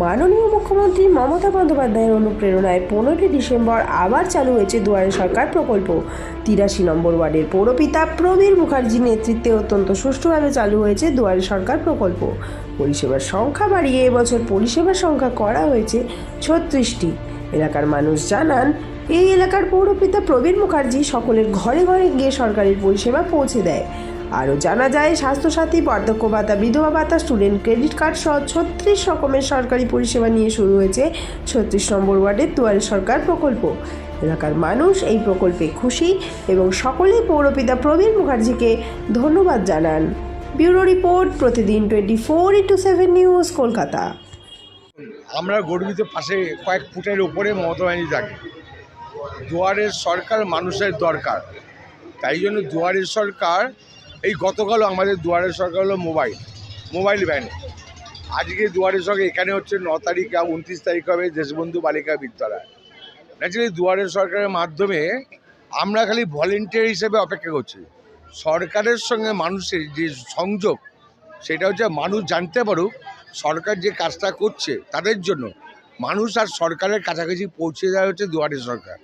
মাননীয় মুখ্যমন্ত্রী মমতা বন্দ্যোপাধ্যায়ের অনুপ্রেরণায় পনেরোই ডিসেম্বর আবার চালু হয়েছে দুয়ারে সরকার প্রকল্প। তিরাশি নম্বর ওয়ার্ডের পৌরপিতা প্রবীর মুখার্জির নেতৃত্বে অত্যন্ত সুষ্ঠুভাবে চালু হয়েছে দুয়ারে সরকার প্রকল্প। পরিষেবার সংখ্যা বাড়িয়ে এবছর পরিষেবার সংখ্যা করা হয়েছে ছত্রিশটি। এলাকার মানুষ জানান, এই এলাকার পৌরপিতা প্রবীর মুখার্জি সকলের ঘরে ঘরে গিয়ে সরকারের পরিষেবা পৌঁছে দেয়। আরও জানা যায়, স্বাস্থ্যসাথী বার্ধক্য ভাতা বিধবা ভাতা, স্টুডেন্ট ক্রেডিট কার্ড সহ ছত্রিশ রকমের সরকারি পরিষেবা নিয়ে শুরু হয়েছে ছত্রিশ নম্বর ওয়ার্ডের দুয়ারে সরকার প্রকল্প। এলাকার মানুষ এই প্রকল্পে খুশি এবং সকলেই পৌরপিতা প্রবীণ মুখার্জিকে ধন্যবাদ জানান। ব্যুরো রিপোর্ট, প্রতিদিন twenty four into seven news, Kolkata. আমরা গর্বিত, পাশে কয়েক ফুটের উপরে মমতা ব্যানার্জি থাকে। দুয়ারের সরকার মানুষের দরকার। তাই জন্য দুয়ারের সরকার এই গতকালও আমাদের দুয়ারের সরকার হলো মোবাইল মোবাইল ভ্যান। আজকে দুয়ারের সরকার এখানে হচ্ছে ন তারিখ উনত্রিশ তারিখ হবে দেশবন্ধু বালিকা বিদ্যালয়। ন্যাচুরালি দুয়ারের সরকারের মাধ্যমে আমরা খালি ভলেন্টিয়ার হিসেবে অপেক্ষা করছি। সরকারের সঙ্গে মানুষের যে সংযোগ, সেটা হচ্ছে মানুষ জানতে পারুক, সরকার যে কাজটা করছে তাদের জন্য। মানুষ আর সরকারের কাছাকাছি পৌঁছে দেওয়া হচ্ছে দুয়ারে সরকার।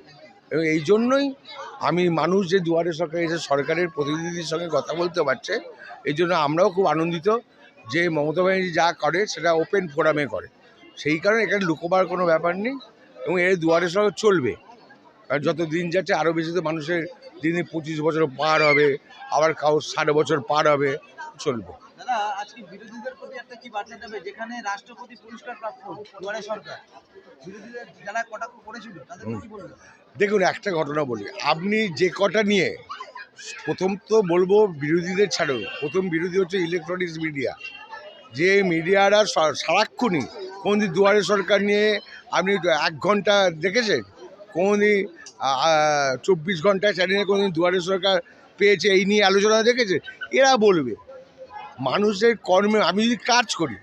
এবং এই জন্যই আমি মানুষ যে দুয়ারে সরকার এসে সরকারের প্রতিনিধির সঙ্গে কথা বলতে পারছে, এই জন্য আমরাও খুব আনন্দিত যে মমতা ব্যানার্জি যা করে সেটা ওপেন ফোরামে করে। সেই কারণে এখানে লুকোবার কোনো ব্যাপার নেই এবং এর দুয়ারে সরকার চলবে। আর যত দিন যাচ্ছে আরও বেশি তো মানুষের দিনে পঁচিশ বছর পার হবে, আবার কারোর ষাট বছর পার হবে, চলবে। দাদা আজকে বিরোধীদের প্রতি একটা কি বার্তা দেবে? যেখানে রাষ্ট্রপতি পুরস্কার প্রাপ্ত দুয়ারে সরকার। বিরোধীদের যারা কটাক্ষ করেছিল তাদেরকে কি বলবেন? দেখুন একটা ঘটনা বলি। আপনি যে কটা নিয়ে প্রথম তো বলব বিরোধীদের ছাড়ো। প্রথম বিরোধী হচ্ছে ইলেকট্রনিক্স মিডিয়া যে মিডিয়ারা সারাক্ষণই কোনদিন দুয়ারে সরকার নিয়ে আপনি এক ঘণ্টা দেখেছেন? কোনদিন চব্বিশ ঘণ্টা চ্যানেলে কোনদিন দুয়ারে সরকার পেয়েছে এই নিয়ে আলোচনা দেখেছে এরা বলবে। মানুষের কর্মে, আমি যদি কাজ করি,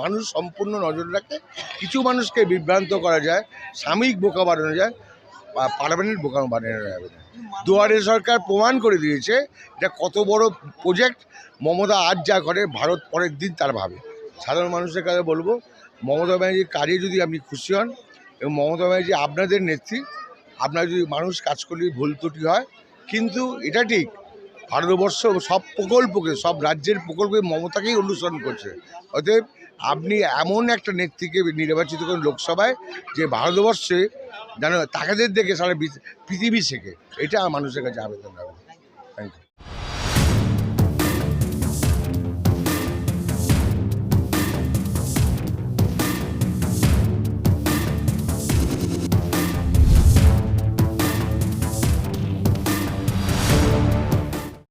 মানুষ সম্পূর্ণ নজর রাখে, কিছু মানুষকে বিভ্রান্ত করা যায়, সাময়িক বোকা বানানো যায় পার্মানেন্ট বোকা বানানো যাবে না দুয়ারে সরকার প্রমাণ করে দিয়েছে, এটা কত বড় প্রজেক্ট মমতা আজ যা করে, ভারত পরের দিন তার ভাবে। সাধারণ মানুষের কাছে বলব, মমতা ব্যানার্জির কাজে যদি আপনি খুশি হন, এবং মমতা ব্যানার্জি আপনাদের নেত্রী, আপনার যদি মানুষ কাজ করলে ভুল ত্রুটি হয়, কিন্তু এটা ঠিক ভারতবর্ষ সব প্রকল্পকে, সব রাজ্যের প্রকল্পে মমতাকেই অনুসরণ করছে। অতএব আপনি এমন একটা নেত্রীকে নির্বাচিত করেন লোকসভায় যে ভারতবর্ষে যেন তাকাদের দেখে সারা পৃথিবী শেখে। এটা মানুষের কাছে আবেদন রাখবে। Thank you